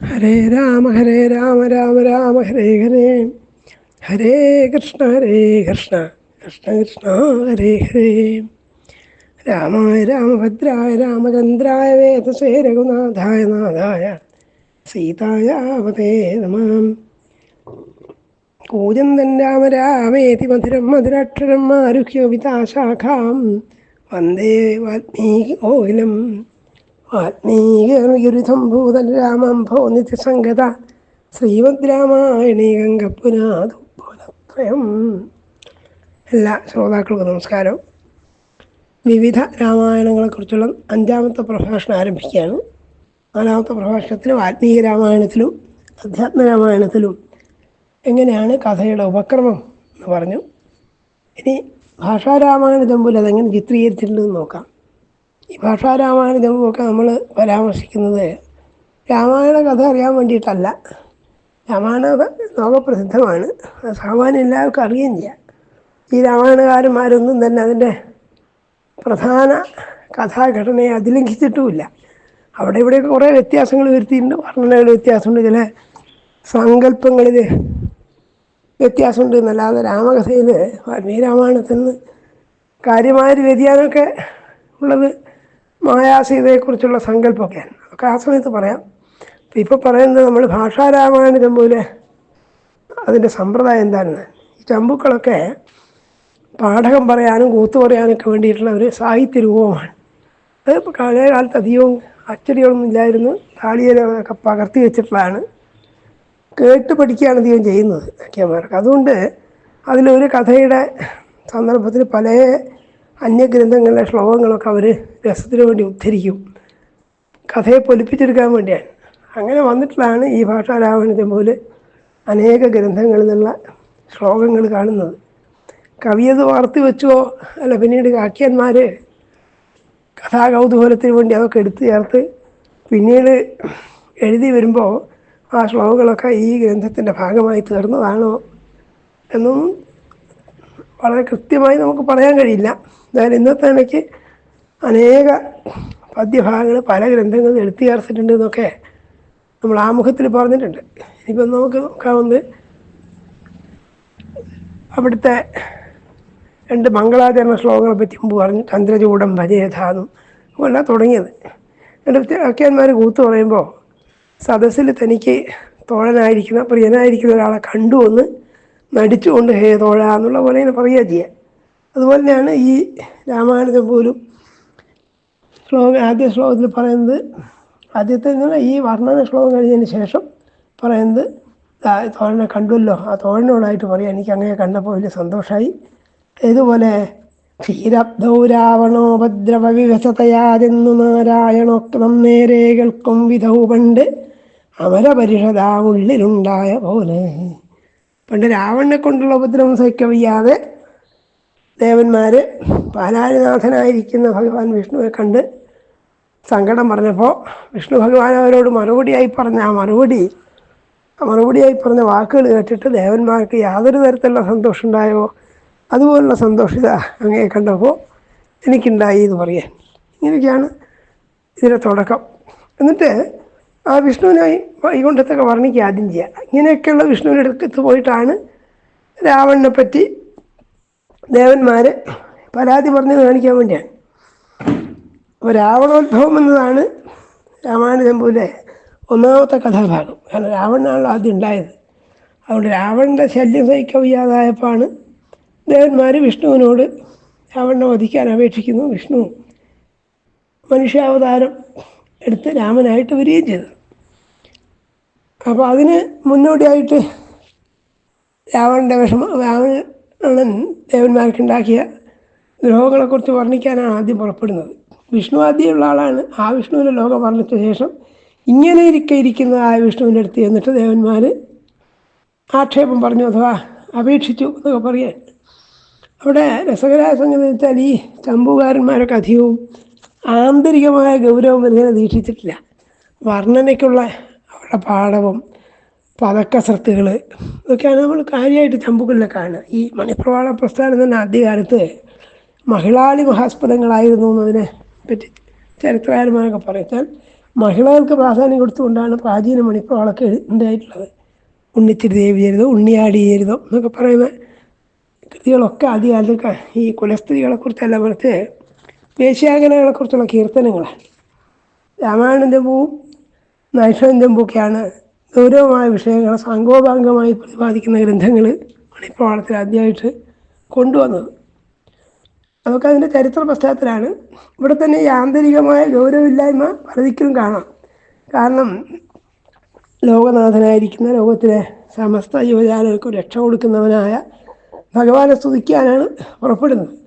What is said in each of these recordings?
ഹരേ രാമ ഹരേ രാമ രാമ രാമ ഹരേ ഹരേ. ഹരേ കൃഷ്ണ ഹരേ കൃഷ്ണ കൃഷ്ണ കൃഷ്ണ ഹരേ ഹരേ. രാമായ രാമഭദ്രായ രാമചന്ദ്രായ വേദസേ രഘുനാഥായ നാഥായ സീതായാവതേ നമാം. കൂജന്തൻ രാമ രാമേതി മധുരം മധുരാക്ഷരം ആരുഹ്യവിതാശാഖാം വന്ദേ വാൽമീകി കോകിലം വാൽമീകിസംഭൂതൻ രാമം ഭോ സംഗത. ശ്രീമദ് രാമായണീ ഗംഗപ്പുനാഥം എല്ലാ ശ്രോതാക്കൾക്കും നമസ്കാരം. വിവിധ രാമായണങ്ങളെക്കുറിച്ചുള്ള അഞ്ചാമത്തെ പ്രഭാഷണം ആരംഭിക്കുകയാണ്. നാലാമത്തെ പ്രഭാഷണത്തിലും ആത്മീയ രാമായണത്തിലും അധ്യാത്മ രാമായണത്തിലും എങ്ങനെയാണ് കഥയുടെ ഉപക്രമം എന്ന് പറഞ്ഞു. ഇനി ഭാഷാരാമായണ ജമ്പുൽ അതെങ്ങനെ ചിത്രീകരിച്ചിട്ടുണ്ടെന്ന് നോക്കാം. ഈ ഭാഷാരാമായണ ജമ്പുവൊക്കെ നമ്മൾ പരാമർശിക്കുന്നത് രാമായണ കഥ അറിയാൻ വേണ്ടിയിട്ടല്ല. രാമായണ ലോകപ്രസിദ്ധമാണ്. സാമാന്യം എല്ലാവർക്കും അറിയുകയും ചെയ്യാം. ഈ രാമായണകാരന്മാരൊന്നും തന്നെ അതിന്റെ പ്രധാന കഥാഘടനയെ അതിലംഘിച്ചിട്ടുമില്ല. അവിടെ ഇവിടെയൊക്കെ കുറേ വ്യത്യാസങ്ങൾ വരുത്തിയിട്ടുണ്ട്. വർണനകൾ വ്യത്യാസമുണ്ട്. ചില സങ്കല്പങ്ങളിൽ വ്യത്യാസമുണ്ട് എന്നല്ലാതെ രാമകഥയിൽ വാൽമീകി രാമായണത്തിൽ നിന്ന് കാര്യമായൊരു വ്യതിയാനമൊക്കെ ഉള്ളത് മായാസീതയെക്കുറിച്ചുള്ള സങ്കല്പമൊക്കെയാണ്. അതൊക്കെ ആ സമയത്ത് പറയാം. അപ്പം ഇപ്പോൾ പറയുന്നത് നമ്മൾ ഭാഷാരാമായണ ചമ്പൂൽ അതിന്റെ സമ്പ്രദായം എന്താണെന്ന്. ഈ ചമ്പുക്കളൊക്കെ പാഠകം പറയാനും കൂത്തു പറയാനൊക്കെ വേണ്ടിയിട്ടുള്ള ഒരു സാഹിത്യ രൂപമാണ്. അത് ഇപ്പോൾ പഴയ കാലത്ത് അധികവും അച്ചടികളൊന്നും ഇല്ലായിരുന്നു. താളിയിലൊക്കെ പകർത്തി വെച്ചിട്ടുള്ളതാണ്. കേട്ട് പഠിക്കുകയാണ് അധികം ചെയ്യുന്നത് അഖ്യമാർക്ക് അതുകൊണ്ട് അതിലൊരു കഥയുടെ സന്ദർഭത്തിൽ പല അന്യഗ്രന്ഥങ്ങളിലെ ശ്ലോകങ്ങളൊക്കെ അവർ രസത്തിന് വേണ്ടി ഉദ്ധരിക്കും. കഥയെ പൊലിപ്പിച്ചെടുക്കാൻ വേണ്ടിയാണ്. അങ്ങനെ വന്നിട്ടുള്ളതാണ് ഈ ഭാഷാരാമായണത്തെ പോലെ അനേക ഗ്രന്ഥങ്ങളിൽ നിന്നുള്ള ശ്ലോകങ്ങൾ കാണുന്നത്. കവിയത് വാർത്തി വെച്ചോ അല്ല പിന്നീട് കാക്കിയന്മാർ കഥാകൗതൂഹലത്തിന് വേണ്ടി അതൊക്കെ എടുത്തു ചേർത്ത് പിന്നീട് എഴുതി വരുമ്പോൾ ആ ശ്ലോകങ്ങളൊക്കെ ഈ ഗ്രന്ഥത്തിന്റെ ഭാഗമായി തീർന്നതാണോ എന്നും വളരെ കൃത്യമായി നമുക്ക് പറയാൻ കഴിയില്ല. എന്തായാലും ഇന്നത്തെ എനിക്ക് അനേക പദ്യഭാഗങ്ങൾ പല ഗ്രന്ഥങ്ങളിൽ എടുത്തു ചേർത്തിട്ടുണ്ട് എന്നൊക്കെ നമ്മൾ ആമുഖത്തിൽ പറഞ്ഞിട്ടുണ്ട്. ഇനിയിപ്പം നമുക്ക് നോക്കാവുന്നത് അവിടുത്തെ രണ്ട് മംഗളാചരണ ശ്ലോകങ്ങളെ പറ്റി മുമ്പ് പറഞ്ഞു. ചന്ദ്രചൂടം ഭജയധാതും അല്ല തുടങ്ങിയത്. എന്നിട്ട് അക്കന്മാർ കൂത്തു പറയുമ്പോൾ സദസ്സിൽ തനിക്ക് തോഴനായിരിക്കുന്ന പ്രിയനായിരിക്കുന്ന ഒരാളെ കണ്ടു എന്ന് നടിച്ചുകൊണ്ട് ഹേ തോഴ എന്നുള്ള പോലെ ഇങ്ങനെ പറയുക ചെയ്യുക അതുപോലെ തന്നെയാണ് ഈ രാമായണത്തിൽ പോലും ശ്ലോകം ആദ്യ ശ്ലോകത്തിൽ പറയുന്നത് ആദ്യത്തെ ഈ വർണന ശ്ലോകം കഴിഞ്ഞതിന് ശേഷം പറയുന്നത് തോഴനെ കണ്ടുവല്ലോ ആ തോഴനോടായിട്ട് പറയാം എനിക്ക് അങ്ങനെ കണ്ടപ്പോൾ വലിയ സന്തോഷമായി ഇതുപോലെ ക്ഷീരബ്ധൗ രാവണോപദ്രവ വികസതയാതെന്നു നാരായണോക്തം നേരെ കേൾക്കും വിധൗ അമരപരിഷതാ ഉള്ളിലുണ്ടായ പോലെ. പണ്ട് രാവണനെ കൊണ്ടുള്ള ഉപദ്രവം സഹിക്കാൻ വയ്യാതെ ദേവന്മാർ പാലാരിനാഥനായിരിക്കുന്ന ഭഗവാൻ വിഷ്ണുവെ കണ്ട് സങ്കടം പറഞ്ഞപ്പോൾ വിഷ്ണു ഭഗവാൻ അവരോട് മറുപടിയായി പറഞ്ഞ ആ മറുപടി മറുപടിയായി പറഞ്ഞ വാക്കുകൾ കേട്ടിട്ട് ദേവന്മാർക്ക് യാതൊരു തരത്തിലുള്ള സന്തോഷം ഉണ്ടായോ? അതുപോലുള്ള സന്തോഷിത അങ്ങേ കണ്ടപ്പോൾ എനിക്കുണ്ടായി എന്ന് പറയാൻ. ഇങ്ങനെയൊക്കെയാണ് ഇതിന്റെ തുടക്കം. എന്നിട്ട് ആ വിഷ്ണുവിനായി വൈകുണ്ഠത്തൊക്കെ വർണിക്കുക ആദ്യം ചെയ്യുക ഇങ്ങനെയൊക്കെയുള്ള വിഷ്ണുവിന്റെ അടുക്കത്ത് പോയിട്ടാണ് രാവണനെ പറ്റി ദേവന്മാർ പരാതി പറഞ്ഞത് കാണിക്കാൻ വേണ്ടിയാണ്. അപ്പോൾ രാവണോത്ഭവം എന്നതാണ് രാമായണ ചമ്പൂലെ ഒന്നാമത്തെ കഥാഭാഗം. കാരണം രാവണനാണല്ലോ ആദ്യം ഉണ്ടായത്. അതുകൊണ്ട് രാവണന്റെ ശല്യം സഹിക്കാൻ വയ്യാതായപ്പോഴാണ് ദേവന്മാർ വിഷ്ണുവിനോട് രാവണനെ വധിക്കാൻ അപേക്ഷിക്കുന്നു. വിഷ്ണു മനുഷ്യാവതാരം എടുത്ത് രാമനായിട്ട് വരികയും ചെയ്തു. അപ്പോൾ അതിന് മുന്നോടിയായിട്ട് രാവണന്റെ വിഷമ രാവണൻ ദേവന്മാർക്കുണ്ടാക്കിയ ദ്രോഹങ്ങളെക്കുറിച്ച് വർണിക്കാനാണ് ആദ്യം പുറപ്പെടുന്നത്. വിഷ്ണു ആദ്യമുള്ള ആളാണ്. ആ വിഷ്ണുവിന്റെ ലോകം വർണിച്ച ശേഷം ഇങ്ങനെ ഇരിക്കെ ഇരിക്കുന്ന ആ വിഷ്ണുവിന്റെ അടുത്ത് ചെന്നിട്ട് ദേവന്മാർ ആക്ഷേപം പറഞ്ഞു അഥവാ അപേക്ഷിച്ചു എന്നൊക്കെ പറയാൻ. അവിടെ രസകരമായ സംഗതി വെച്ചാൽ ഈ ചമ്പുകാരന്മാരൊക്കെ അധികവും ആന്തരികമായ ഗൗരവം അദ്ദേഹം ദീക്ഷിച്ചിട്ടില്ല വർണനയ്ക്കുള്ള അവരുടെ പാഠവും പദക്കസർത്തുകൾ ഇതൊക്കെയാണ് നമ്മൾ കാര്യമായിട്ട് ചമ്പുകളിലെ കാണുക. ഈ മണിപ്രവാള പ്രസ്ഥാനം തന്നെ ആദ്യകാലത്ത് മഹിളാളി മഹാസ്പദങ്ങളായിരുന്നു എന്നതിനെ പറ്റി ചരിത്രകാരന്മാരൊക്കെ പറയത്താൽ മഹിളകൾക്ക് പ്രാധാന്യം കൊടുത്തുകൊണ്ടാണ് പ്രാചീന മണിപ്രവാളൊക്കെ ഉണ്ടായിട്ടുള്ളത്. ചരിതം ഉണ്ണിയാടി ചരിതം എന്നൊക്കെ പറയുന്ന കൃതികളൊക്കെ ആദ്യകാലത്ത് ഈ കുലസ്ത്രീകളെ കുറിച്ചല്ല മറിച്ച് വേശ്യാഗനകളെ കുറിച്ചുള്ള കീർത്തനങ്ങളാണ്. രാമായണന്റെ പൂ നൈഷധം പൂക്കെയാണ് ഗൗരവമായ വിഷയങ്ങൾ സംഘോപാംഗമായി പ്രതിപാദിക്കുന്ന ഗ്രന്ഥങ്ങൾ മണിപ്രവാളത്തിൽ ആദ്യമായിട്ട് കൊണ്ടുവന്നത്. അതൊക്കെ അതിന്റെ ചരിത്ര പശ്ചാത്തലമാണ്. ഇവിടെ തന്നെ ഈ ആന്തരികമായ ഗൗരവമില്ലായ്മ പലതിക്കും കാണാം. കാരണം ലോകനാഥനായിരിക്കുന്ന ലോകത്തിലെ സമസ്ത യുവജാലകൾക്ക് രക്ഷ കൊടുക്കുന്നവനായ ഭഗവാനെ സ്തുതിക്കാനാണ് പുറപ്പെടുന്നത്.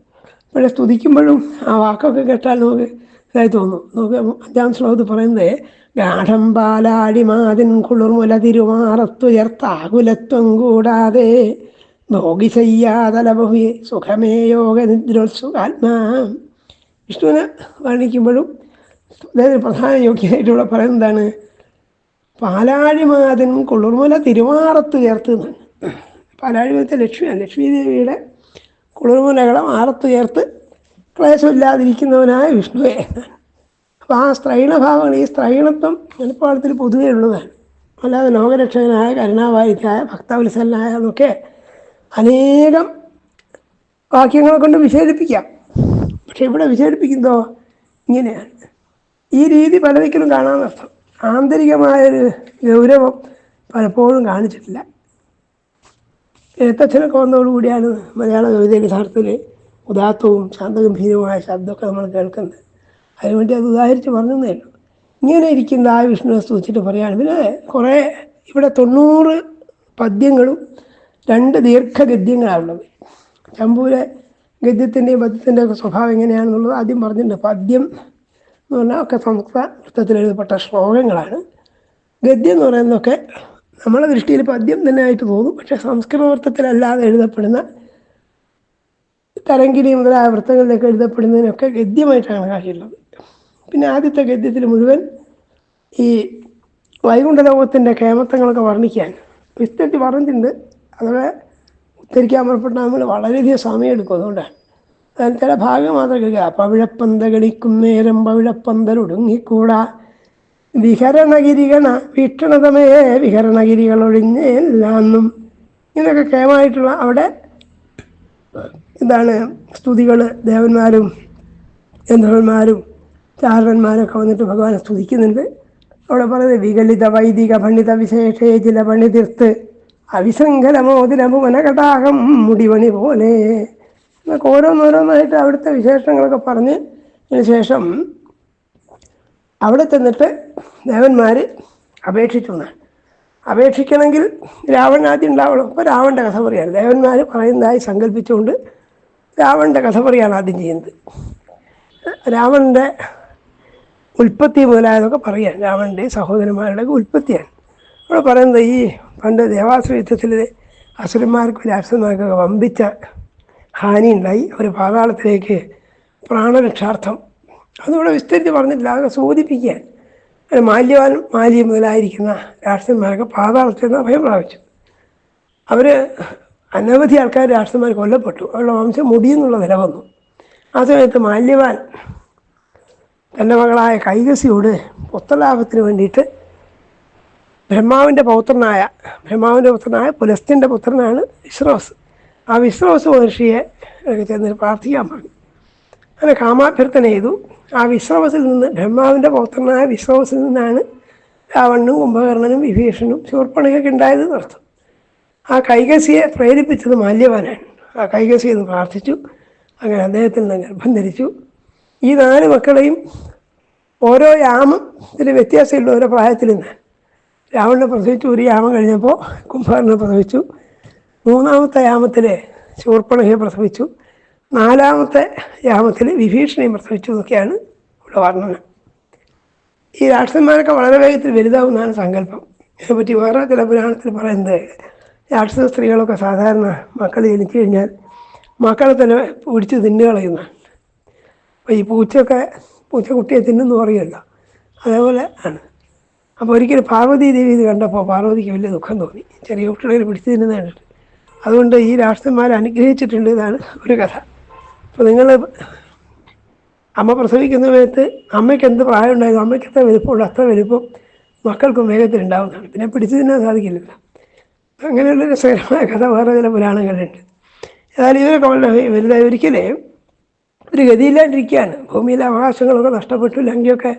പക്ഷേ സ്തുതിക്കുമ്പോഴും ആ വാക്കൊക്കെ കേട്ടാൽ നമുക്ക് ഇതായി തോന്നും. നമുക്ക് അഞ്ചാം ശ്ലോകത്തിൽ പറയുന്നത് ഗാഠം പാലാടി മാതിൻ കുളിർമുല തിരുമാറത്തുയർത്താകുലത്വം കൂടാതെ ഭോഗി ചെയ്യാതലബഹു സുഖമേ യോഗ നിദ്രോത്സുഖാത്മാ വിഷ്ണുവിനെ വർണിക്കുമ്പോഴും അതായത് പ്രധാന യോഗ്യമായിട്ടുള്ള പറയുന്നതാണ് പാലാഴിമാതൻ കുളിർമുല തിരുമാറത്ത് ചേർത്ത്. എന്നാണ് പാലാഴിമത്തെ ലക്ഷ്മിയാണ് ലക്ഷ്മി ദേവിയുടെ കുളിർമുലകളെ മാറത്ത് ചേർത്ത് ക്ലേശമില്ലാതിരിക്കുന്നവനായ വിഷ്ണുവെ. അപ്പോൾ ആ സ്ത്രൈണഭാവങ്ങൾ ഈ സ്ത്രൈണത്വം മലപ്പാളത്തിൽ പൊതുവേ ഉള്ളതാണ്. അല്ലാതെ ലോകരക്ഷകനായ കരുണാവാരിക്കായ ഭക്തവത്സലനായ എന്നൊക്കെ അനേകം വാക്യങ്ങളെ കൊണ്ട് വിശേഷിപ്പിക്കാം. പക്ഷെ ഇവിടെ വിശേഷിപ്പിക്കുന്നതോ ഇങ്ങനെയാണ്. ഈ രീതി പലതിക്കലും കാണാമെന്നർത്ഥം. ആന്തരികമായൊരു ഗൗരവം പലപ്പോഴും കാണിച്ചിട്ടില്ല. എഴുത്തച്ഛനൊക്കെ വന്നതോടുകൂടിയാണ് മലയാള കവിത യഥാർത്ഥത്തിൽ ഉദാത്തവും ശാന്തഗംഭീരവുമായ ശബ്ദമൊക്കെ നമ്മൾ കേൾക്കുന്നത്. അതിനുവേണ്ടി അത് ഉദാഹരിച്ച് പറഞ്ഞതേ ഉള്ളൂ. ഇങ്ങനെ ഇരിക്കുന്ന ആ വിഷ്ണുവിനെ സ്തുതിച്ചിട്ട് പറയാണ് പിന്നെ കുറേ ഇവിടെ തൊണ്ണൂറ് പദ്യങ്ങളും രണ്ട് ദീർഘഗദ്യങ്ങളാണുള്ളത്. ചമ്പൂരെ ഗദ്യത്തിന്റെയും പദ്യത്തിന്റെയൊക്കെ സ്വഭാവം എങ്ങനെയാണെന്നുള്ളത് ആദ്യം പറഞ്ഞിട്ടുണ്ട്. പദ്യം എന്ന് പറഞ്ഞാൽ ഒക്കെ സംസ്കൃത വൃത്തത്തിൽ എഴുതപ്പെട്ട ശ്ലോകങ്ങളാണ്. ഗദ്യം എന്ന് പറയുന്നതൊക്കെ നമ്മളെ ദൃഷ്ടിയിൽ പദ്യം തന്നെ ആയിട്ട് തോന്നും. പക്ഷേ സംസ്കൃത വൃത്തത്തിലല്ലാതെ എഴുതപ്പെടുന്ന തരങ്കിരി മുതലായ വൃത്തങ്ങളിലൊക്കെ എഴുതപ്പെടുന്നതിനൊക്കെ ഗദ്യമായിട്ടാണ് കണക്കാക്കിയിട്ടുള്ളത് പിന്നെ ആദ്യത്തെ ഗദ്യത്തിൽ മുഴുവൻ ഈ വൈകുണ്ഠലോകത്തിന്റെ കേമത്തങ്ങളൊക്കെ വർണിക്കാൻ വിസ്തരിച്ച് പറഞ്ഞിട്ടുണ്ട്. അതൊക്കെ ഉദ്ധരിക്കാൻ പുറപ്പെട്ട നമ്മൾ വളരെയധികം സമയം എടുക്കും അതുകൊണ്ടാണ്. ചില ഭാഗം മാത്രം കേൾക്കുക. പവിഴപ്പന്ത ഗണിക്കും നേരം പവിഴപ്പന്തലൊടുങ്ങിക്കൂടാ. വിഹരണഗിരികണ വീക്ഷണതമേ വിഹരണഗിരികൾ ഒഴിഞ്ഞെല്ലാന്നും ഇങ്ങനെയൊക്കെ കേമായിട്ടുള്ള അവിടെ എന്താണ് സ്തുതികൾ ദേവന്മാരും യന്ത്രന്മാരും ചാരണന്മാരൊക്കെ വന്നിട്ട് ഭഗവാനെ സ്തുതിക്കുന്നുണ്ട്. അവിടെ പറയുന്നത് വികലിത വൈദിക പണ്ഡിത വിശേഷേ ചില പണ്ഡിതീർത്ത് അവിസങ്കലമോതിരമുവനകടാകം മുടിവണി പോലെ. എന്നൊക്കെ ഓരോന്നോരോന്നായിട്ട് അവിടുത്തെ വിശേഷങ്ങളൊക്കെ പറഞ്ഞ് ശേഷം അവിടെ ചെന്നിട്ട് ദേവന്മാർ അപേക്ഷിച്ചുണ്ട് അപേക്ഷിക്കണമെങ്കിൽ രാവണൻ ആദ്യം ഉണ്ടാവണം. അപ്പോൾ രാവണന്റെ കഥ പറയാണ് ദേവന്മാർ പറയുന്നതായി സങ്കല്പിച്ചുകൊണ്ട് രാവണന്റെ കഥ പറയാണ് ആദ്യം ചെയ്യുന്നത്. രാവണന്റെ ഉൽപ്പത്തി മുതലായതൊക്കെ പറയാം. രാവണന്റെ സഹോദരന്മാരുടെ ഉൽപ്പത്തിയാണ്. അവിടെ പറയുന്നത് ഈ പണ്ട് ദേവാസുര യുദ്ധത്തിൽ അസുരന്മാർക്കും രാക്ഷസന്മാർക്കൊക്കെ വമ്പിച്ച ഹാനി ഉണ്ടായി. അവർ പാതാളത്തിലേക്ക് പ്രാണരക്ഷാർത്ഥം അതിവിടെ വിസ്തരിച്ച് പറഞ്ഞിട്ടില്ല. അതൊക്കെ സൂചിപ്പിക്കാൻ. മാല്യവാൻ മാലി മുതലായിരിക്കുന്ന രാഷ്ട്രീയന്മാരൊക്കെ പാതാളത്തിൽ നിന്ന് അഭയം പ്രാപിച്ചു. അവർ അനവധി ആൾക്കാർ രാഷ്ട്രീയന്മാർ കൊല്ലപ്പെട്ടു. അവരുടെ വംശം മുടിയെന്നുള്ള നില വന്നു. ആ സമയത്ത് മാല്യവാൻ തന്റെ മകളായ കൈകസിയോട് പുത്രലാഭത്തിന് വേണ്ടിയിട്ട് ബ്രഹ്മാവിന്റെ പൗത്രനായ ബ്രഹ്മാവിന്റെ പുത്രനായ പുലസ്ത്യന്റെ പുത്രനാണ് വിശ്രോസ് ആ വിശ്രോസ് മഹർഷിയെ ചെന്ന് പ്രാർത്ഥിക്കാൻ പറഞ്ഞു. അങ്ങനെ കാമാഭ്യർത്ഥന ചെയ്തു. ആ വിശ്രവസിൽ നിന്ന് ബ്രഹ്മാവിന്റെ പൗത്രനായ വിശ്രവസിൽ നിന്നാണ് രാവണനും കുംഭകർണനും വിഭീഷണനും ശൂർപ്പണയൊക്കെ ഉണ്ടായത് നടത്തും. ആ കൈകസിയെ പ്രേരിപ്പിച്ചത് മാല്യവാനാണ്. ആ കൈകസി എന്ന് പ്രാർത്ഥിച്ചു. അങ്ങനെ അദ്ദേഹത്തിൽ നിന്ന് ഗർഭം ധരിച്ചു. ഈ നാല് മക്കളെയും ഓരോ യാമം ഇതിൽ വ്യത്യാസമുള്ള ഓരോ പ്രായത്തിൽ നിന്ന്. രാവണനെ പ്രസവിച്ചു ഒരു യാമം കഴിഞ്ഞപ്പോൾ കുംഭകർണനെ പ്രസവിച്ചു. മൂന്നാമത്തെ യാമത്തിൽ ശൂർപ്പണയെ പ്രസവിച്ചു. നാലാമത്തെ യാമത്തിൽ വിഭീഷണയും പ്രസവിച്ചു എന്നൊക്കെയാണ് ഇവിടെ വർണന. ഈ രാക്ഷസന്മാരൊക്കെ വളരെ വേഗത്തിൽ വലുതാവുന്നതാണ് സങ്കല്പം. ഇതിനെപ്പറ്റി വേറെ ചില പുരാണത്തിൽ പറയുന്നത് രാക്ഷസ സ്ത്രീകളൊക്കെ സാധാരണ മക്കൾ ജനിച്ചു കഴിഞ്ഞാൽ മക്കളെ തന്നെ പിടിച്ച് തിന്നു കളയുന്ന അപ്പോൾ ഈ പൂച്ചയൊക്കെ പൂച്ച കുട്ടിയെ തിന്നെന്ന് പറയുമല്ലോ അതേപോലെ ആണ്. അപ്പോൾ ഒരിക്കലും പാർവതി ദേവി ഇത് കണ്ടപ്പോൾ പാർവതിക്ക് വലിയ ദുഃഖം തോന്നി. ചെറിയ കുട്ടികളെ പിടിച്ച് തിന്നുന്നതാണ് അതുകൊണ്ട് ഈ രാഷ്ട്രന്മാരെ അനുഗ്രഹിച്ചിട്ടുണ്ട് ഇതാണ് ഒരു കഥ. അപ്പോൾ നിങ്ങൾ അമ്മ പ്രസവിക്കുന്ന സമയത്ത് അമ്മയ്ക്ക് എന്ത് പ്രായം ഉണ്ടായിരുന്നു അമ്മയ്ക്ക് എത്ര വലുപ്പമുള്ളൂ അത്ര വലുപ്പം മക്കൾക്കും വേഗത്തിൽ ഉണ്ടാവുന്നതാണ്. പിന്നെ പിടിച്ചു തിന്നാൻ സാധിക്കില്ലല്ലോ. അങ്ങനെയുള്ള രസകരമായ കഥ വേറെ ചില പുരാണങ്ങളുണ്ട് ഏതായാലും ഇവരൊക്കെ വളരെ വലുതായി ഒരിക്കലേ ഒരു ഗതിയില്ലാണ്ടിരിക്കുകയാണ്. ഭൂമിയിലെ അവകാശങ്ങളൊക്കെ നഷ്ടപ്പെട്ടു ലങ്കയൊക്കെ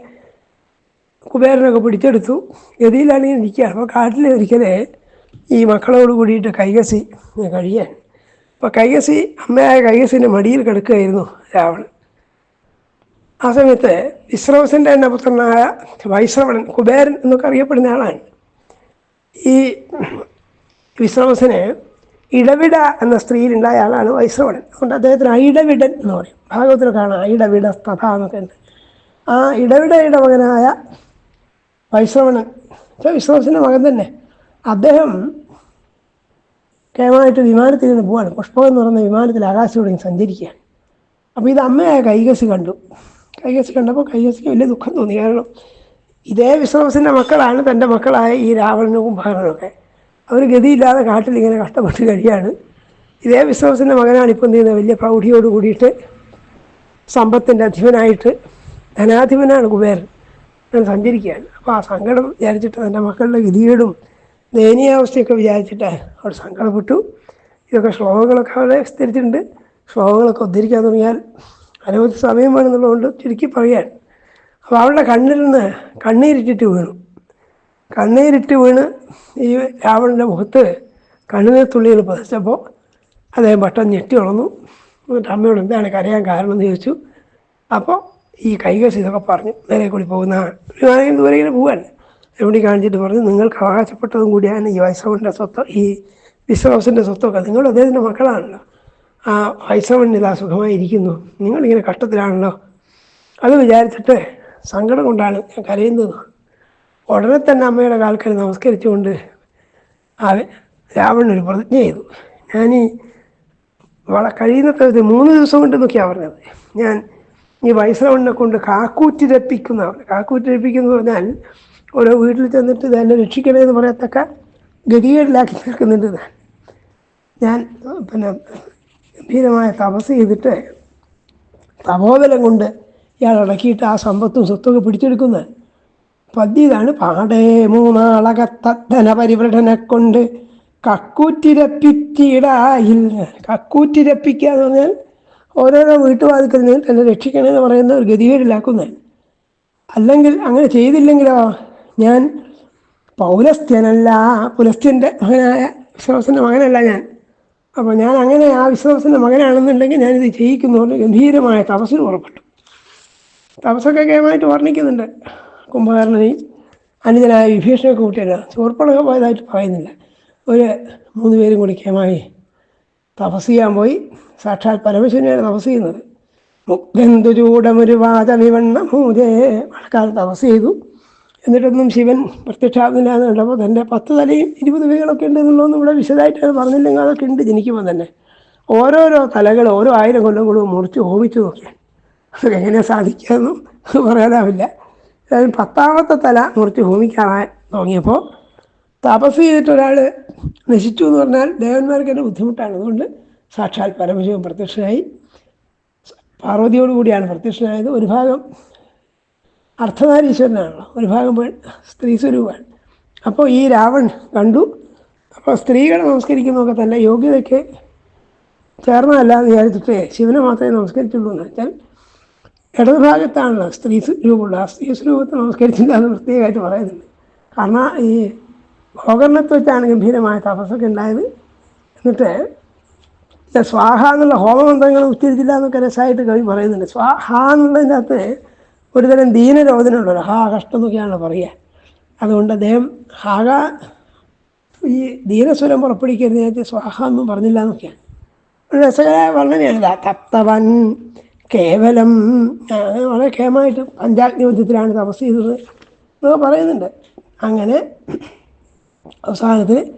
കുബേരനൊക്കെ പിടിച്ചെടുത്തു ഗതിയിലാണെങ്കിൽ ഇരിക്കുകയാണ്. അപ്പോൾ കാട്ടിൽ ഒരിക്കലേ ഈ മക്കളോട് കൂടിയിട്ട് കൈകസി കഴിയാൻ അപ്പോൾ കൈകസി അമ്മയായ കൈകസിന്റെ മടിയിൽ കിടക്കുകയായിരുന്നു രാവണൻ. ആ സമയത്ത് വിശ്രവസിന്റെ എന്ന പുത്രനായ കുബേരൻ എന്നൊക്കെ അറിയപ്പെടുന്ന ആളാണ്. ഈ വിശ്രവസിന് ഇടവിട എന്ന സ്ത്രീയിലുണ്ടായ ആളാണ് വൈശ്രവണൻ. അതുകൊണ്ട് അദ്ദേഹത്തിന് ഐടവിടൻ എന്ന് പറയും. ഭാഗവത്തിൽ കാണാം ഐടവിട തഥ എന്നൊക്കെ ഉണ്ട്. ആ ഇടവിടയുടെ മകനായ വൈശ്രവണൻ വിശ്രവസന്റെ മകൻ തന്നെ. അദ്ദേഹം കേമായിട്ട് വിമാനത്തിൽ നിന്ന് പോവാണ്. പുഷ്പം എന്ന് പറയുന്ന വിമാനത്തിൽ ആകാശത്തോടെ സഞ്ചരിക്കുകയാണ്. അപ്പോൾ ഇത് അമ്മയായ കൈകസി കണ്ടു. കൈകസി കണ്ടപ്പോൾ കൈകസിക്ക് വലിയ ദുഃഖം തോന്നി. കാരണം ഇതേ വിശ്വാസത്തിന്റെ മക്കളാണ് തന്റെ മക്കളായ ഈ രാവണനും കുംഭകരനൊക്കെ അവർ ഗതിയില്ലാതെ കാട്ടിൽ ഇങ്ങനെ കഷ്ടപ്പെട്ട് കഴിയാണ്. ഇതേ വിശ്വാസത്തിന്റെ മകനാണ് ഇപ്പം ചെയ്യുന്നത്? വലിയ പ്രൗഢിയോട് കൂടിയിട്ട് സമ്പത്തിന്റെ അധിപനായിട്ട് ധനാധിപനാണ് കുബേരൻ. ഞാൻ സഞ്ചരിക്കുകയാണ്. അപ്പോൾ ആ സങ്കടം വിചാരിച്ചിട്ട് തന്റെ മക്കളുടെ ഗതികേടും ദയനീയാവസ്ഥയൊക്കെ വിചാരിച്ചിട്ട് അവർ സങ്കടപ്പെട്ടു. ഇതൊക്കെ ശ്ലോകങ്ങളൊക്കെ അവിടെ വിസ്തരിച്ചിട്ടുണ്ട്. ശ്ലോകങ്ങളൊക്കെ ഉദ്ധരിക്കാൻ തുടങ്ങിയാൽ അനവധി സമയം വേണമെന്നുള്ളതുകൊണ്ട് ചുരുക്കി പറയാൻ. അപ്പോൾ അവളുടെ കണ്ണിൽ നിന്ന് കണ്ണീരിട്ടിട്ട് വീണു. കണ്ണീരിട്ട് വീണ് ഈ രാവണന്റെ മുഖത്ത് കണ്ണുനീർ തുള്ളികൾ പതിച്ചപ്പോൾ അദ്ദേഹം പെട്ടെന്ന് ഞെട്ടി ഉണർന്നു. എന്നിട്ട് അമ്മയോട് എന്താണ് കരയാൻ കാരണം എന്ന് ചോദിച്ചു. അപ്പോൾ ഈ കൈകസ് ഇതൊക്കെ പറഞ്ഞു. നേരെ കൂടി പോകുന്ന വിമാനം ദൂരെ ഇങ്ങനെ പോവാൻ. എവിടെ കാണിച്ചിട്ട് പറഞ്ഞു നിങ്ങൾക്ക് അവകാശപ്പെട്ടതും കൂടിയാണ് ഈ വൈശ്രവന്റെ സ്വത്ത് ഈ വിശ്വാസിന്റെ സ്വത്തൊക്കെ നിങ്ങൾ അദ്ദേഹത്തിന്റെ മക്കളാണല്ലോ. ആ വൈശ്രവൻ ഇതാ സുഖമായിരിക്കുന്നു. നിങ്ങളിങ്ങനെ കഷ്ടത്തിലാണല്ലോ. അത് വിചാരിച്ചിട്ട് സങ്കടം കൊണ്ടാണ് ഞാൻ കരയുന്നത്. ഉടനെ തന്നെ അമ്മയുടെ കാൽക്കൽ നമസ്കരിച്ചുകൊണ്ട് ആ രാവണൻ ഒരു പ്രതിജ്ഞ ചെയ്തു. ഞാൻ ഈ വള കഴിയുന്നത്ര മൂന്ന് ദിവസം കൊണ്ട് നോക്കിയാണ് പറഞ്ഞത്. ഞാൻ ഈ വൈശ്രവണിനെ കൊണ്ട് കാക്കൂറ്റി രപ്പിക്കുന്ന കാക്കൂറ്റി രപ്പിക്കുന്നു പറഞ്ഞാൽ ഓരോ വീട്ടിൽ ചെന്നിട്ട് തന്നെ രക്ഷിക്കണേ എന്ന് പറയത്തക്ക ഗതികേടിലാക്കി തീർക്കുന്നുണ്ട് ഞാൻ ഞാൻ പിന്നെ ഗംഭീരമായ തപസ് ചെയ്തിട്ട് തപോബലം കൊണ്ട് ഇയാൾ അടക്കിയിട്ട് ആ സമ്പത്തും സ്വത്തൊക്കെ പിടിച്ചെടുക്കുന്നത്. പദ്യതാണ് പാടേ മൂന്നാളകത്തന പരിവൃഢനെ കൊണ്ട് കക്കൂറ്റിരപ്പിത്തിടായിൽ കക്കൂറ്റിരപ്പിക്കുക എന്ന് പറഞ്ഞാൽ ഓരോരോ വീട്ടുവാതിക്കൽ നിന്ന് തന്നെ രക്ഷിക്കണമെന്ന് പറയുന്ന ഒരു ഗതികേടിലാക്കുന്നത്. അല്ലെങ്കിൽ അങ്ങനെ ചെയ്തില്ലെങ്കിലോ? ഞാൻ പൗലസ്ത്യനല്ല പുലസ്ത്യന്റെ മകനായ വിശ്വാസന്റെ മകനല്ല ഞാൻ. അപ്പോൾ ഞാൻ അങ്ങനെ ആ വിശ്വാസത്തിന്റെ മകനാണെന്നുണ്ടെങ്കിൽ ഞാനിത് ചെയ്യിക്കുന്നുണ്ട് ഗംഭീരമായ തപസ്സിന് പുറപ്പെട്ടു. തപസ്സൊക്കെ കേമായിട്ട് വർണിക്കുന്നുണ്ട് കുംഭകർണനെയും അനുജനായ വിഭീഷണ കൂട്ടിയല്ല ചോർപ്പണൊക്കെ പോയതായിട്ട് പറയുന്നില്ല. ഒരു മൂന്ന് പേരും കൂടി കേമായി തപസ് ചെയ്യാൻ പോയി. സാക്ഷാൽ പരമശിവനെയാണ് തപസ് ചെയ്യുന്നത്. മുഗ്ധന്തുചൂടമൊരു വാചമിവണ്ണ മൂജേ മഴക്കാലം തപസ് ചെയ്തു. എന്നിട്ടൊന്നും ശിവൻ പ്രത്യക്ഷാവുന്നില്ല എന്ന് കണ്ടപ്പോൾ തന്റെ പത്ത് തലയും ഇരുപത് വീകളൊക്കെ ഉണ്ട് എന്നുള്ളതൊന്നും ഇവിടെ വിശദമായിട്ട് പറഞ്ഞില്ലെങ്കിൽ അതൊക്കെ ഉണ്ട് ജനിക്കുമ്പോൾ തന്നെ. ഓരോരോ തലകൾ ഓരോ ആയിരം കൊല്ലം കൊണ്ട് മുറിച്ച് ഹോമിച്ച് നോക്കിയാൽ അതൊക്കെ എങ്ങനെ സാധിക്കാമെന്നും പറയാനാവില്ല. അതായത് പത്താമത്തെ തല മുറിച്ച് ഹോമിക്കാനായി തുടങ്ങിയപ്പോൾ തപസ് ചെയ്തിട്ട് ഒരാൾ നശിച്ചു എന്ന് പറഞ്ഞാൽ ദേവന്മാർക്ക് തന്നെ ബുദ്ധിമുട്ടാണ്. അതുകൊണ്ട് സാക്ഷാൽ പരമശിവൻ പ്രത്യക്ഷനായി. പാർവതിയോടുകൂടിയാണ് പ്രത്യക്ഷനായത്. ഒരു ഭാഗം അർദ്ധനാരീശ്വരനാണല്ലോ ഒരു ഭാഗം സ്ത്രീ സ്വരൂപമാണ്. അപ്പോൾ ഈ രാവൺ കണ്ടു. അപ്പോൾ സ്ത്രീകളെ നമസ്കരിക്കുന്നതൊക്കെ തന്നെ യോഗ്യതയ്ക്ക് ചേർന്നതല്ല എന്ന് വിചാരിച്ചിട്ട് ശിവനെ മാത്രമേ നമസ്കരിച്ചുള്ളൂ എന്ന് വെച്ചാൽ ഇടതുഭാഗത്താണല്ലോ സ്ത്രീ രൂപമുള്ള ആ സ്ത്രീ സ്വരൂപത്തെ നമസ്കരിച്ചില്ല എന്ന് പ്രത്യേകമായിട്ട് പറയുന്നുണ്ട്. കാരണം ഈ ഭോകരണത്തെ വെച്ചാണ് ഗംഭീരമായ തപസ്സൊക്കെ ഉണ്ടായത്. എന്നിട്ട് സ്വാഹ എന്നുള്ള ഹോമമന്ത്രങ്ങൾ ഉച്ചരിച്ചില്ല എന്നൊക്കെ രസമായിട്ട് കവി പറയുന്നുണ്ട്. സ്വാഹ എന്നുള്ളതിന്റെ അകത്ത് ഒരുതരം ദീനരോധനമുള്ളൊരു ഹാ കഷ്ടം എന്നൊക്കെയാണല്ലോ പറയുക. അതുകൊണ്ട് അദ്ദേഹം ഹാഗ ഈ ദീനസ്വരം പുറപ്പെടുവിക്കരുത് നേരത്തെ സ്വാഹ ഒന്നും പറഞ്ഞില്ല എന്നൊക്കെയാണ്. ഒരു രസകരമായ വർണനയാണ്. തപ്തവൻ കേവലം വളരെ കേമായിട്ട് പഞ്ചാഗ്നി യുദ്ധത്തിലാണ് തപസ് ചെയ്തത് എന്നൊക്കെ പറയുന്നുണ്ട്. അങ്ങനെ അവസാനത്തിൽ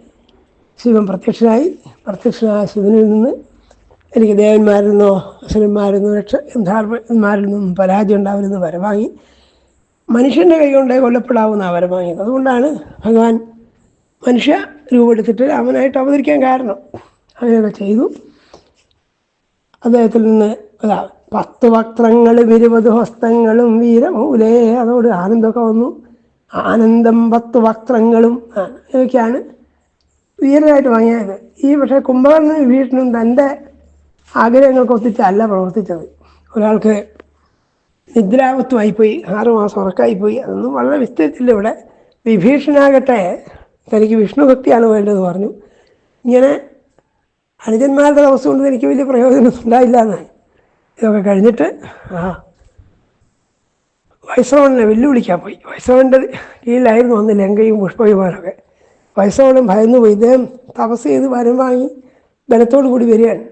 ശിവൻ പ്രത്യക്ഷനായി പ്രത്യക്ഷനായ ശിവനിൽ നിന്ന് എനിക്ക് ദേവന്മാരിൽ നിന്നോ അസുരന്മാരിൽ നിന്നോ രക്ഷ യന്ധാർന്മാരിൽ നിന്നും പരാജയം ഉണ്ടാവരുന്ന് വരവാങ്ങി. മനുഷ്യന്റെ കൈ കൊണ്ടേ കൊല്ലപ്പെടാവുന്ന വരം വാങ്ങിയത് അതുകൊണ്ടാണ് ഭഗവാൻ മനുഷ്യ രൂപമെടുത്തിട്ട് രാമനായിട്ട് അവതരിക്കാൻ കാരണം. അങ്ങനെയൊക്കെ ചെയ്തു. അദ്ദേഹത്തിൽ നിന്ന് അതാ പത്ത് വക്രങ്ങളും ഇരുപത് ഹസ്തങ്ങളും വീരമൂലേ അതോട് ആനന്ദമൊക്കെ വന്നു. ആനന്ദം പത്ത് വക്രങ്ങളും ഇതൊക്കെയാണ് വീരനായിട്ട് വാങ്ങിയത്. ഈ പക്ഷേ കുംഭകർണനും വീട്ടിനും തന്റെ ആഗ്രഹങ്ങൾക്ക് ഒത്തിച്ചല്ല പ്രവർത്തിച്ചത്. ഒരാൾക്ക് നിദ്രാവത്വമായിപ്പോയി ആറ് മാസം ഉറക്കമായിപ്പോയി അതൊന്നും വളരെ വിസ്തരിച്ചില്ല ഇവിടെ. വിഭീഷണാകട്ടെ തനിക്ക് വിഷ്ണു ഭക്തിയാണ് വേണ്ടത് പറഞ്ഞു. ഇങ്ങനെ അനുജന്മാരുടെ ദിവസം കൊണ്ട് എനിക്ക് വലിയ പ്രയോജനം ഉണ്ടായില്ല എന്നാണ് ഇതൊക്കെ കഴിഞ്ഞിട്ട് ആ വൈശ്രവണനെ വെല്ലുവിളിക്കാൻ പോയി. വൈശ്രവന്റെ കീഴിലായിരുന്നു അന്ന് ലങ്കയും പുഷ്പവിമാനമൊക്കെ. വൈശ്രവണൻ ഭയന്നു പോയി ഇദ്ദേഹം തപസ് ചെയ്ത് വരം വാങ്ങി ബലത്തോടു കൂടി വരികയാണ്.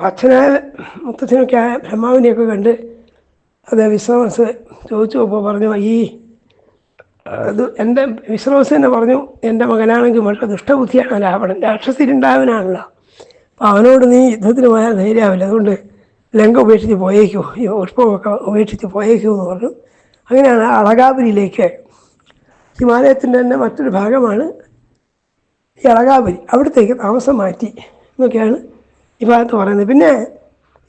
അച്ഛനായ മുത്തച്ഛനൊക്കെ ആയ ബ്രഹ്മാവിനെയൊക്കെ കണ്ട് അത് വിശ്രമസ് ചോദിച്ചു അപ്പോൾ പറഞ്ഞു ഈ അത് എന്റെ വിശ്രമസ് തന്നെ പറഞ്ഞു എന്റെ മകനാണെങ്കിൽ വളരെ ദുഷ്ടബുദ്ധിയാണ് രാവണൻ രാക്ഷസിരുണ്ടാവനാണല്ലോ അപ്പം അവനോട് നീ യുദ്ധത്തിന് പോയാൽ ധൈര്യമാവില്ല അതുകൊണ്ട് ലങ്ക ഉപേക്ഷിച്ച് പോയേക്കോ ഈ പുഷ്പമൊക്കെ ഉപേക്ഷിച്ച് പോയേക്കോ എന്ന് പറഞ്ഞു. അങ്ങനെയാണ് അളകാപുരിയിലേക്ക്. ഹിമാലയത്തിന്റെ തന്നെ മറ്റൊരു ഭാഗമാണ് ഈ അളകാപുരി. അവിടത്തേക്ക് താമസം മാറ്റി. എന്നൊക്കെയാണ് ഈ ഭാഗത്ത് പറയുന്നത്. പിന്നെ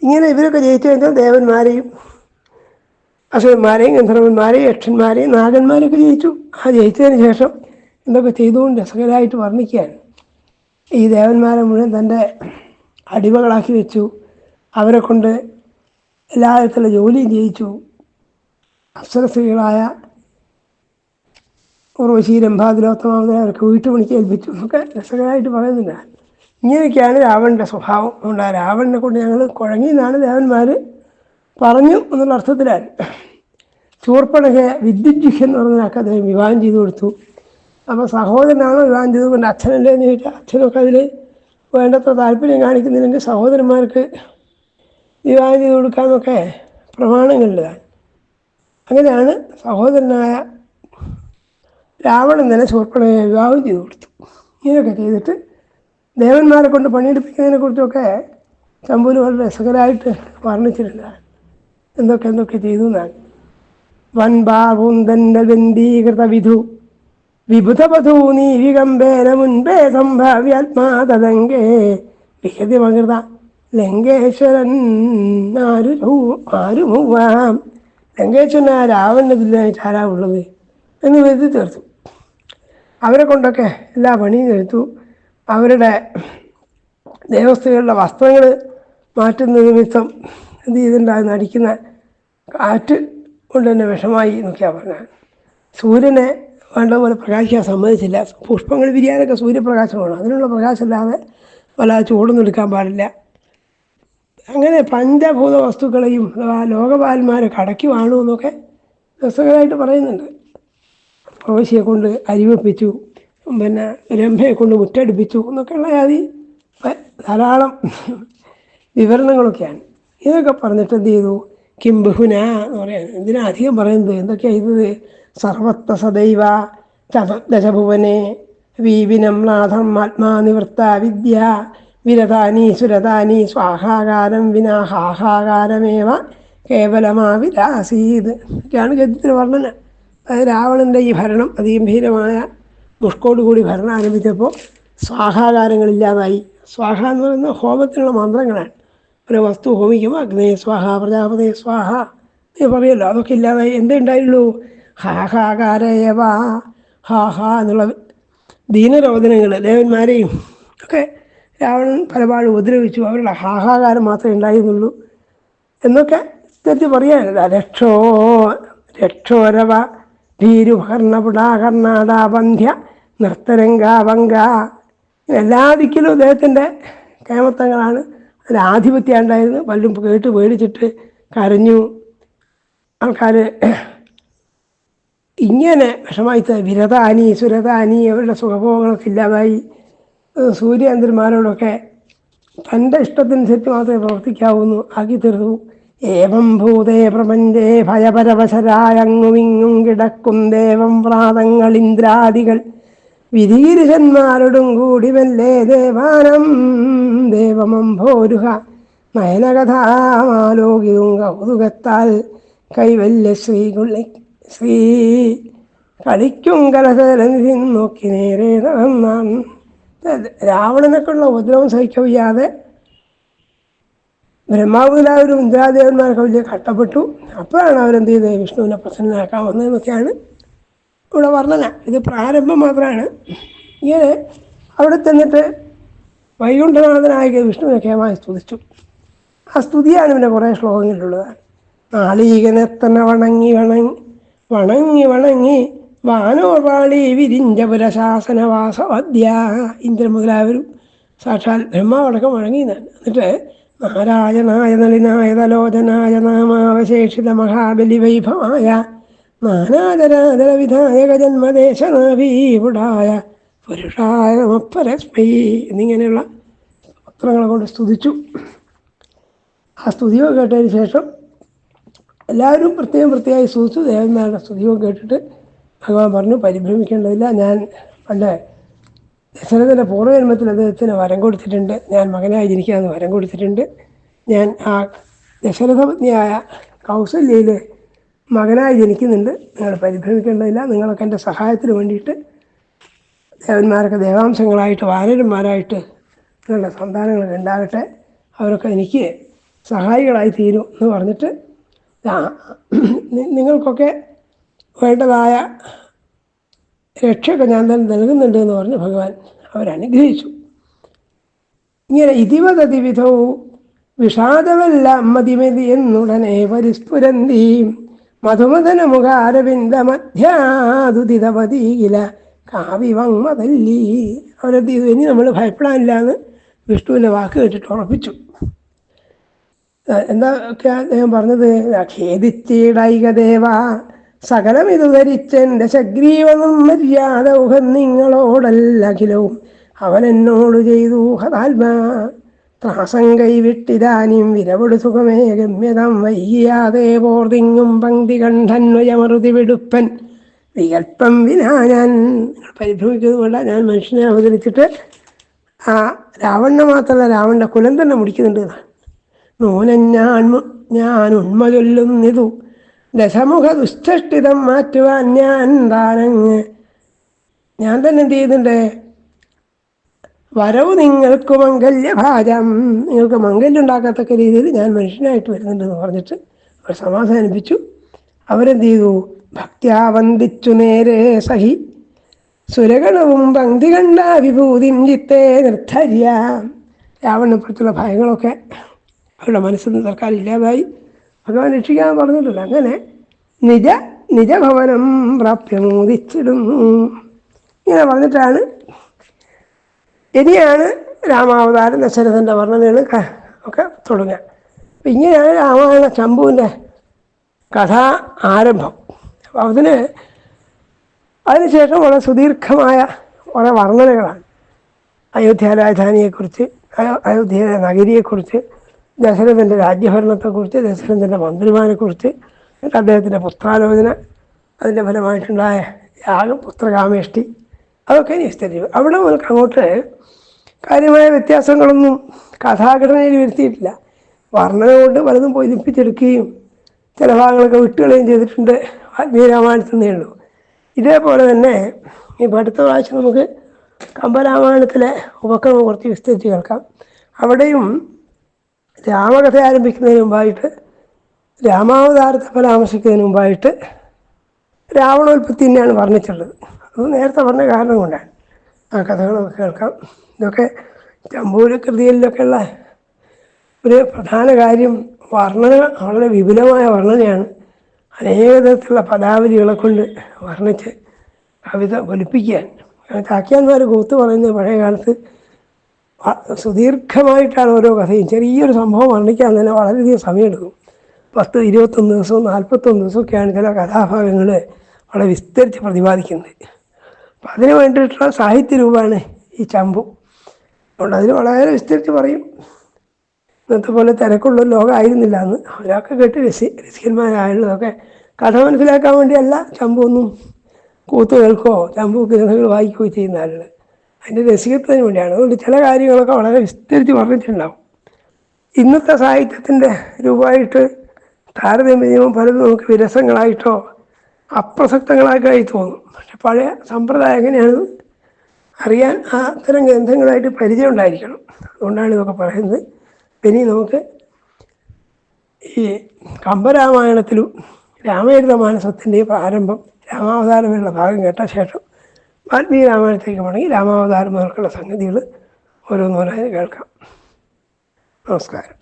ഇങ്ങനെ ഇവരൊക്കെ ജയിച്ചു കഴിഞ്ഞാൽ ദേവന്മാരെയും അസുരന്മാരെയും ഗന്ധർവന്മാരെയും യക്ഷന്മാരെയും നാഗന്മാരെയൊക്കെ ജയിച്ചു. ആ ജയിച്ചതിന് ശേഷം എന്തൊക്കെ ചെയ്തുകൊണ്ട് രസകരമായിട്ട് വർണിക്കുകയാണ്. ഈ ദേവന്മാരെ മുഴുവൻ തന്റെ അടിമകളാക്കി വെച്ചു. അവരെ കൊണ്ട് എല്ലാ തരത്തിലുള്ള ജോലിയും ചെയ്യിച്ചു. അപ്സരസ്ത്രീകളായ ഉർവശി രംഭാതിലോത്തമാവതിനെ അവർക്ക് വീട്ടുപണിക്ക് ഏൽപ്പിച്ചു. എന്നൊക്കെ രസകരമായിട്ട് പറയുന്നില്ല ഇങ്ങനെയൊക്കെയാണ് രാവണന്റെ സ്വഭാവം. അതുകൊണ്ട് ആ രാവണനെ കൊണ്ട് ഞങ്ങൾ കുഴങ്ങി എന്നാണ് ദേവന്മാർ പറഞ്ഞു എന്നുള്ള അർത്ഥത്തിലാണ്. ചൂർപ്പണകെ വിദ്യുജിഹ് എന്ന് പറഞ്ഞൊക്കെ അദ്ദേഹം വിവാഹം ചെയ്തു കൊടുത്തു. അപ്പോൾ സഹോദരനാണോ വിവാഹം ചെയ്തു കൊണ്ട് അച്ഛനല്ലേ എന്ന് ചോദിച്ചാൽ അച്ഛനൊക്കെ അതിൽ വേണ്ടത്ര താല്പര്യം കാണിക്കുന്നില്ലെങ്കിൽ സഹോദരന്മാർക്ക് വിവാഹം ചെയ്ത് കൊടുക്കാമെന്നൊക്കെ പ്രമാണങ്ങളിലാണ്. അങ്ങനെയാണ് സഹോദരനായ രാവണൻ തന്നെ ശൂർപ്പണയെ വിവാഹം ചെയ്തു കൊടുത്തു. ഇങ്ങനെയൊക്കെ ചെയ്തിട്ട് ദേവന്മാരെ കൊണ്ട് പണിയെടുപ്പിക്കുന്നതിനെ കുറിച്ചൊക്കെ ചമ്പൂര് വളരെ രസകരമായിട്ട് വർണിച്ചിട്ടുണ്ട്. എന്തൊക്കെ എന്തൊക്കെ ചെയ്തു എന്നാണ്. വൻ ബന്ധീകൃത വിധു. വിബുധവധൂനി നീവികംബേന മുൻപേ സംഭാവ്യാത്മാതങ്കേ വിഹതി മകൃത ലങ്കേശ്വരൻ ആരു ആരുമുവാം. ലങ്കേശ്വരൻ ആ രാവണന്റെ തുല്യമായിട്ട് ആരാ ഉള്ളത്? എന്ന് വരുത്തി തീർത്തു. അവരെ കൊണ്ടൊക്കെ എല്ലാ പണിയും തീർത്തു. അവരുടെ ദേവസ്ഥകളുടെ വസ്ത്രങ്ങൾ മാറ്റുന്ന നിമിത്തം എന്ത് ചെയ്തിട്ടുണ്ടായി അടിക്കുന്ന കാറ്റ് കൊണ്ട് തന്നെ വിഷമായി എന്നൊക്കെയാണ് പറഞ്ഞത്. സൂര്യനെ വേണ്ടതുപോലെ പ്രകാശിക്കാൻ സമ്മതിച്ചില്ല. പുഷ്പങ്ങൾ വിരിയാനൊക്കെ സൂര്യപ്രകാശമാണ്. വേണം അതിനുള്ള പ്രകാശമില്ലാതെ പല ചൂടൊന്നും എടുക്കാൻ പാടില്ല. അങ്ങനെ പഞ്ചഭൂത വസ്തുക്കളെയും അഥവാ ലോകപാലന്മാരെ കടക്കി വാണുമെന്നൊക്കെ രസകരമായിട്ട് പറയുന്നുണ്ട്. പ്രവേശിയെ കൊണ്ട് അരിവെപ്പിച്ചു. പിന്നെ രംഭയെ കൊണ്ട് മുറ്റടിപ്പിച്ചു എന്നൊക്കെയുള്ള ജാതി ധാരാളം വിവരണങ്ങളൊക്കെയാണ്. ഇതൊക്കെ പറഞ്ഞിട്ട് എന്ത് ചെയ്തു? കിം ബഹുന എന്ന് പറയാൻ എന്തിനാ അധികം പറയുന്നത്? എന്തൊക്കെയാണ് ചെയ്തത് സർവത്ര സദൈവ ചതുർദശഭുവനെ വീവിനം നാഥം ആത്മാനിവൃത്ത വിദ്യ വിരതാനി സുരതാനി സ്വാഹാകാരം വിനാ കേവലമാ വിരാസീത് ഒക്കെയാണ് ഗദ്യത്തിന് വർണന. രാവണന്റെ ഈ ഭരണം അതിഗംഭീരമായ മുഷ്കോടുകൂടി ഭരണം ആരംഭിച്ചപ്പോൾ സ്വാഹാകാരങ്ങളില്ലാതായി. സ്വാഹ എന്ന് പറയുന്നത് ഹോമത്തിനുള്ള മന്ത്രങ്ങളാണ്. ഒരു വസ്തു ഹോമിക്കുമ്പോൾ അഗ്നേ സ്വാഹ പ്രജാപതി സ്വാഹ എന്ന് പറയുമല്ലോ അതൊക്കെ ഇല്ലാതായി. എന്തേ ഉണ്ടായുള്ളൂ? ഹാഹാകാരയവ ഹാ ഹാ എന്നുള്ള ദീനരോധനങ്ങൾ ദേവന്മാരെയും ഒക്കെ രാവണൻ പലപാട് ഉപദ്രവിച്ചു. അവരുടെ ഹാഹാകാരം മാത്രമേ ഉണ്ടായിരുന്നുള്ളൂ. എന്നൊക്കെ തെറ്റി പറയാനല്ല. രക്ഷോ രക്ഷോരവ ഭീരുഭർണപുടാകർണാടാബന്ധ്യ നൃത്തരംഗാഭംഗ. എല്ലാ ദിക്കിലും അദ്ദേഹത്തിന്റെ കേമത്തങ്ങളാണ് അതിൽ ആധിപത്യം ഉണ്ടായിരുന്നു പലരും കേട്ട് പേടിച്ചിട്ട് കരഞ്ഞു. ആൾക്കാർ ഇങ്ങനെ വിഷമായി വിരതാനി സുരതാനി അവരുടെ സുഖഭോഗങ്ങളൊക്കെ ഇല്ലാതായി. സൂര്യാന്തന്മാരോടൊക്കെ തന്റെ ഇഷ്ടത്തിനനുസരിച്ച് മാത്രമേ പ്രവർത്തിക്കാവൂന്നു ആക്കി തീർന്നു. ഏവം ഭൂതേ പ്രപഞ്ചേ ഭയപരവശരായങ്ങുമിങ്ങും കിടക്കും ദേവം പ്രാതങ്ങൾ ഇന്ദ്രാദികൾ. വിധീരുഷന്മാരോടും കൂടി വല്ലേ ദേവാനം ദേവമംഭോരുഹ നയനകഥാമാലോകിതും കൗതുകത്താൽ കൈവല്യ ശ്രീകുള്ളി ശ്രീ കളിക്കും കലശലനിധി നോക്കി നേരെ നടന്നാണ്. രാവണനൊക്കെയുള്ള ഉപദ്രവം സഹിക്കവയ്യാതെ ബ്രഹ്മാവ് എല്ലാവരും ഇന്ദ്രാദേവന്മാരൊക്കെ വലിയ കഷ്ടപ്പെട്ടു. അപ്പോഴാണ് അവരെന്ത് ചെയ്തത്? വിഷ്ണുവിനെ പ്രസന്നനാക്കാൻ വന്നതെന്നൊക്കെയാണ് ഇവിടെ വർണന. ഇത് പ്രാരംഭം മാത്രമാണ്. ഇങ്ങനെ അവിടെ ചെന്നിട്ട് വൈകുണ്ഠനാഥനായ വിഷ്ണുവിനെ കേമായി സ്തുതിച്ചു. ആ സ്തുതിയാണ് പിന്നെ കുറേ ശ്ലോകങ്ങളിലുള്ളത് നാളീകനെ തന്നെ വണങ്ങി വണങ്ങി വണങ്ങി വണങ്ങി വാനോപാളി വിരിഞ്ചപുര ശാസനവാസവദ്യ ഇന്ദ്രൻ മുതലായവരും സാക്ഷാൽ ബ്രഹ്മാവടക്കം വഴങ്ങി എന്നിട്ട് നാരായണായ നാമാവശേഷിത മഹാബലി വൈഭവായ നാനാദരാദര വിധായക ജന്മദേശനാഭീപുടായ പുരുഷായ നമപ്പരസ്മൈ എന്നിങ്ങനെയുള്ള പത്രങ്ങളെ കൊണ്ട് സ്തുതിച്ചു. ആ സ്തുതിയൊക്കെ കേട്ടതിന് ശേഷം എല്ലാവരും പ്രത്യേകം പ്രത്യേകമായി സ്തുതിച്ചു. ദേവന്മാരുടെ സ്തുതിയൊക്കെ കേട്ടിട്ട് ഭഗവാൻ പറഞ്ഞു പരിഭ്രമിക്കേണ്ടതില്ല. ഞാൻ പണ്ട് ദശരഥന്റെ പൂർവജന്മത്തിൽ അദ്ദേഹത്തിന് വരം കൊടുത്തിട്ടുണ്ട്. ഞാൻ മകനായി ജനിക്കാമെന്ന് വരം കൊടുത്തിട്ടുണ്ട്. ഞാൻ ആ ദശരഥപത്നിയായ കൗസല്യയിൽ മകനായി ജനിക്കുന്നുണ്ട്. നിങ്ങൾ പരിഭ്രമിക്കേണ്ടതില്ല. നിങ്ങളൊക്കെ എന്റെ സഹായത്തിന് വേണ്ടിയിട്ട് ദേവന്മാരൊക്കെ ദേവാംശങ്ങളായിട്ട് വാനരന്മാരായിട്ട് നിങ്ങളുടെ സന്താനങ്ങളൊക്കെ ഉണ്ടാകട്ടെ. അവരൊക്കെ എനിക്ക് സഹായികളായി തീരും എന്ന് പറഞ്ഞിട്ട് നിങ്ങൾക്കൊക്കെ വേണ്ടതായ രക്ഷയൊക്കെ ഞാൻ തന്നെ നൽകുന്നുണ്ട് എന്ന് പറഞ്ഞ് ഭഗവാൻ അവരനുഗ്രഹിച്ചു. ഇങ്ങനെ ഇതിവതതിവിധവും വിഷാദമല്ല മതിമതി എന്നുടനെ പരിസ്ഫുരന്തി മധുമദന മുഖാരവിന്ദ മധ്യാതുതിതപതിയില കാവിവങ്മതല്ലി. അവരെന്ത് ചെയ്തു? ഇനി നമ്മൾ ഭയപ്പെടാനില്ല എന്ന് വിഷ്ണുവിന്റെ വാക്ക് കേട്ടിട്ട് ഉറപ്പിച്ചു. എന്താ ഒക്കെയാ അദ്ദേഹം പറഞ്ഞത്? ഖേദിച്ചിടൈക ദേവ. സകലം ഇത് ധരിച്ചെന്റെ ശഗ്രീവനും മര്യാദ ഉഹൻ നിങ്ങളോടല്ലഖിലവും അവൻ എന്നോട് ചെയ്തു ഹതാത്മാ. ത്രാസം കൈവിട്ടിതാനും വിരവിടു സുഖമേ ഗമ്യതം വൈകിയാതെ പോർതിങ്ങും പങ്ക്തി കണ്ഠന്വയമറുതി വിടുപ്പൻ. വികൽപ്പം വിനാ ഞാൻ പരിഭ്രമിക്കുന്നതുകൊണ്ട ഞാൻ മനുഷ്യനെ അവതരിച്ചിട്ട് ആ രാവണനെ മാത്രമല്ല രാവണന്റെ കുലം തന്നെ മുടിക്കുന്നുണ്ട്. നൂനൻ ഞാൻ ഞാൻ ഉണ്മ ചൊല്ലുന്നിതു. ദശമുഖ ദുഷ്ടഷ്ടിതം മാറ്റുവാൻ ഞാൻ താനങ്ങ്. ഞാൻ തന്നെ എന്ത് ചെയ്യുന്നുണ്ട്? വരവ് നിങ്ങൾക്ക് മംഗല്യഭാജം. നിങ്ങൾക്ക് മംഗല്യം ഉണ്ടാക്കത്തക്ക രീതിയിൽ ഞാൻ മനുഷ്യനായിട്ട് വരുന്നുണ്ടെന്ന് പറഞ്ഞിട്ട് അവർ സമാധാനിപ്പിച്ചു അവരെന്ത് ചെയ്തു? ഭക്ത്യാ വന്ദിച്ചു നേരെ സഹി. സുരഗണവും പങ്ക്തി കണ്ട വിഭൂതിം ചിത്തേ നിർദ്ധര്യ രാവണപ്പുറത്തുള്ള ഭയങ്ങളൊക്കെ അവരുടെ മനസ്സിൽ നിന്ന് തൽക്കാലം ഇല്ലാതായി. ഭഗവാൻ രക്ഷിക്കാൻ പറഞ്ഞിട്ടില്ല. അങ്ങനെ നിജ നിജഭവനം പ്രാപ്യമോദിച്ചിടുന്നു ഇങ്ങനെ പറഞ്ഞിട്ടാണ് ഇനിയാണ് രാമാവതാരം ദശരഥന്റെ വർണനകൾ ഒക്കെ തുടങ്ങുക അപ്പം ഇങ്ങനെയാണ് രാമായണ ശംഭുവിന്റെ കഥ ആരംഭം. അപ്പം അതിന് അതിനുശേഷം വളരെ സുദീർഘമായ കുറേ വർണനകളാണ്. അയോധ്യ രാജധാനിയെക്കുറിച്ച് അയോ- അയോധ്യ നഗരിയെക്കുറിച്ച് ദശരഥന്റെ രാജ്യഭരണത്തെക്കുറിച്ച് ദശരഥന്റെ മന്ത്രിമാരെക്കുറിച്ച് എന്നിട്ട് അദ്ദേഹത്തിന്റെ പുത്രാലോചന അതിന്റെ ഫലമായിട്ടുണ്ടായ യാഗം പുത്രകാമേഷ്ടി അതൊക്കെ വിസ്തരിച്ചു. അവിടെ മുതൽക്ക് അങ്ങോട്ട് കാര്യമായ വ്യത്യാസങ്ങളൊന്നും കഥാഘടനയിൽ വരുത്തിയിട്ടില്ല. വർണന കൊണ്ട് പലതും പൊതിപ്പിച്ചെടുക്കുകയും ചില ഭാഗങ്ങളൊക്കെ വിട്ടുകളയും ചെയ്തിട്ടുണ്ട് വാൽമീകി നിന്നേ ഉള്ളൂ. ഇതേപോലെ തന്നെ ഈ അടുത്ത പ്രാവശ്യം നമുക്ക് കമ്പരാമായണത്തിലെ ഉപക്രമം കുറച്ച് വിസ്തരിച്ച് കേൾക്കാം. അവിടെയും രാമകഥ ആരംഭിക്കുന്നതിന് മുമ്പായിട്ട് രാമാവതാരത്തെ പരാമർശിക്കുന്നതിന് മുമ്പായിട്ട് രാവണോൽപ്പത്തി തന്നെയാണ് വർണിച്ചുള്ളത് അത് നേരത്തെ പറഞ്ഞ കാരണം കൊണ്ടാണ്. ആ കഥകളൊക്കെ കേൾക്കാം. ഇതൊക്കെ ചമ്പൂര കൃതികളിലൊക്കെയുള്ള ഒരു പ്രധാന കാര്യം. വർണന വളരെ വിപുലമായ വർണനയാണ്. അനേക തരത്തിലുള്ള പദാവലികളെ കൊണ്ട് വർണിച്ച് കവിത ഒലിപ്പിക്കാൻ ചാക്യാന്മാർ കൂത്ത് പറയുന്നത് പഴയ കാലത്ത് സുദീർഘമായിട്ടാണ് ഓരോ കഥയും. ചെറിയൊരു സംഭവം വർണിക്കാൻ തന്നെ വളരെയധികം സമയമെടുക്കും. പത്ത് ഇരുപത്തൊന്ന് ദിവസവും നാൽപ്പത്തൊന്ന് ദിവസമൊക്കെയാണ് ചില കഥാഭാഗങ്ങൾ വളരെ വിസ്തരിച്ച് പ്രതിപാദിക്കുന്നത്. അപ്പം അതിന് വേണ്ടിയിട്ടുള്ള സാഹിത്യ രൂപമാണ് ഈ ചമ്പു. അതുകൊണ്ട് അതിന് വളരെ വിസ്തരിച്ച് പറയും. ഇന്നത്തെ പോലെ തിരക്കുള്ള ലോകമായിരുന്നില്ല അന്ന്. അവരൊക്കെ കേട്ട് രസി രസികന്മാരായുള്ളതൊക്കെ കഥ മനസ്സിലാക്കാൻ വേണ്ടിയല്ല ചമ്പൊന്നും ഒന്നും കേൾക്കുകയോ ചമ്പു ഗ്രന്ഥങ്ങൾ വായിക്കുകയോ ചെയ്യുന്ന ആളുകൾ അതിന്റെ രസികത്വത്തിന് വേണ്ടിയാണ്. അതുകൊണ്ട് ചില കാര്യങ്ങളൊക്കെ വളരെ വിസ്തരിച്ച് പറഞ്ഞിട്ടുണ്ടാവും ഇന്നത്തെ സാഹിത്യത്തിന്റെ രൂപമായിട്ട് താരതമ്യം ചെയ്യുമ്പോൾ പലതും നമുക്ക് വിരസങ്ങളായിട്ടോ അപ്രസക്തങ്ങളായിട്ടായി തോന്നും. പക്ഷെ പഴയ സമ്പ്രദായം എങ്ങനെയാണ്? അറിയാൻ ആ അത്തരം ഗ്രന്ഥങ്ങളായിട്ട് പരിചയം ഉണ്ടായിരിക്കണം. അതുകൊണ്ടാണ് ഇതൊക്കെ പറയുന്നത്. ഇനി നമുക്ക് ഈ കമ്പരാമായണത്തിലും രാമചരിത മാനസത്തിന്റെ പ്രാരംഭം രാമാവതാരമെന്നുള്ള ഭാഗം കേട്ട ശേഷം വാൽമീകി രാമായണത്തേക്ക് പോകണമെങ്കിൽ രാമാവതാരം മുതൽക്കുള്ള സംഗതികൾ ഓരോന്നോരായി കേൾക്കാം. നമസ്കാരം.